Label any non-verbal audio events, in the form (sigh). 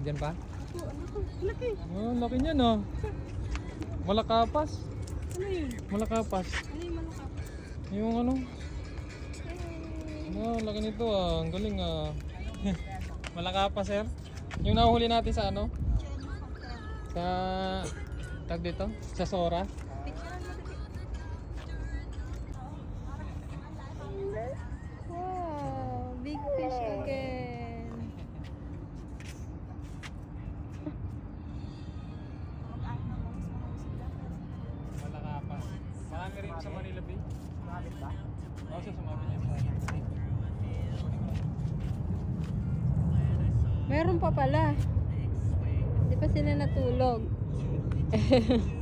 Diyan pa? Ano to? Laki. Oh, laki niya no. Malakapas. Ano yun? Malakapas. Ano yung malakap? Yung ano? Oh, laki nito ah. Ang galing ah. (laughs) Malakapas sir. Yung nahuli natin sa ano? Sa tag dito? Sa Sora. Marami rin sa Manila Bay. Sumabit ba? Oo, sa sumabit niya sa Meron pa pala. Di pa sila natulog. (laughs)